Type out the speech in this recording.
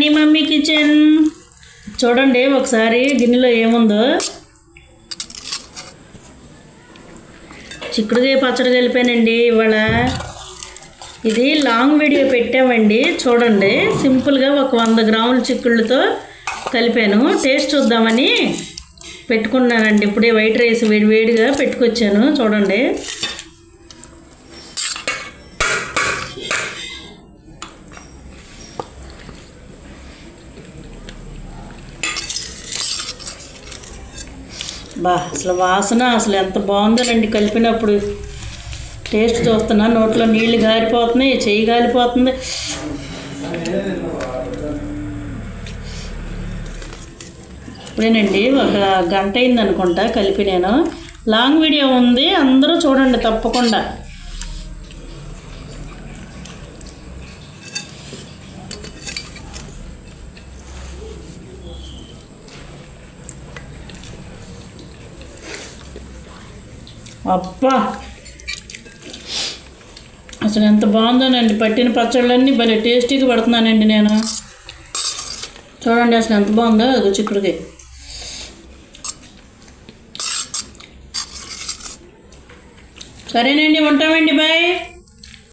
Honey mummy kitchen. చూడండి ఒకసారి గిన్నెలో ఏముందో. చిక్కుడుకాయ పచ్చడి కలిపానండి ఇవాళ. ఇది లాంగ్ వీడియో పెట్టామండి చూడండి. సింపుల్గా ఒక వంద గ్రాముల చిక్కుళ్ళతో కలిపాను. టేస్ట్ చూద్దామని పెట్టుకున్నానండి. ఇప్పుడే వైట్ రైస్ వేడి వేడిగా పెట్టుకొచ్చాను చూడండి. బా అసలు వాసన అసలు ఎంత బాగుందోనండి. కలిపినప్పుడు టేస్ట్ చూస్తున్నా నోట్లో నీళ్ళు గారిపోతున్నాయి చెయ్యి గాలిపోతుంది. ఇప్పుడేనండి ఒక గంట అయింది అనుకుంటా కలిపి నేను. లాంగ్ వీడియో ఉంది అందరూ చూడండి తప్పకుండా. అబ్బా! అసలు ఎంత బాగుందోనండి పట్టిన పచ్చళ్ళన్నీ భలే టేస్టీగా పడుతున్నానండి నేను. చూడండి అసలు ఎంత బాగుందో అది చిక్కుడుకి సరేనండి ఉంటామండి బాయ్.